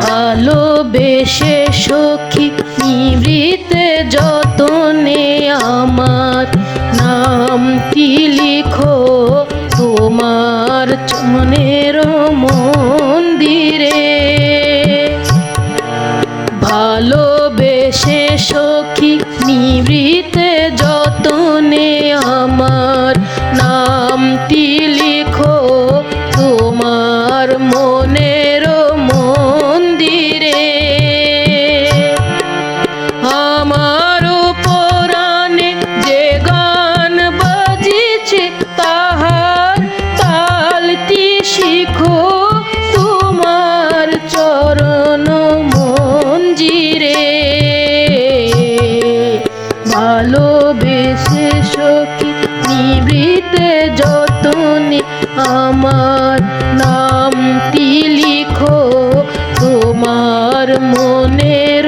ভালোবেসে সখী নিবৃতে যতনে আমার নামটি লিখো। তোমার চনের মন্দিরে ভালোবেসে সখী নিবৃতে যতনে আমার নামটি ভালোবেসে সখী নিবৃতে যতনে আমার নামটি লিখো। তোমার মনের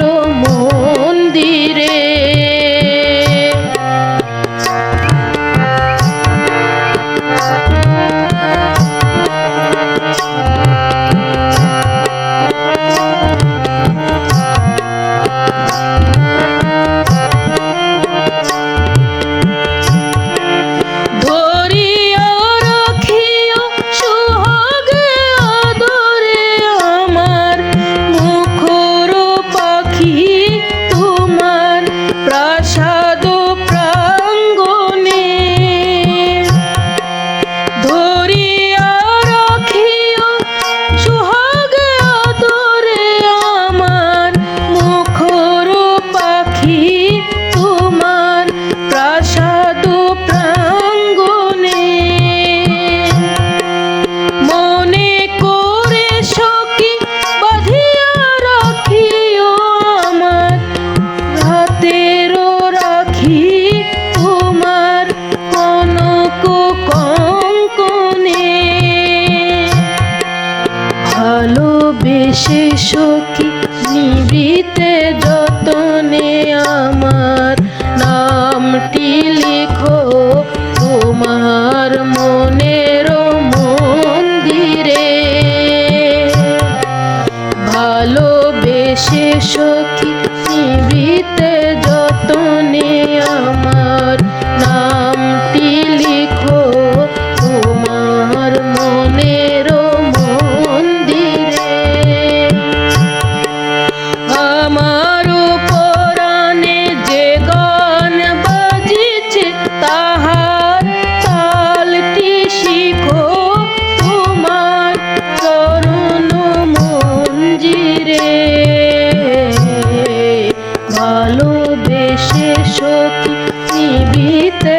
ভালোবেসে সখী নিবিতে যতনে আমার নামটি লিখো। তোমার মনের মন্দিরে ভালোবেসে সখী নিবিতে যতনে ভালোবেসে সত্যি বিতে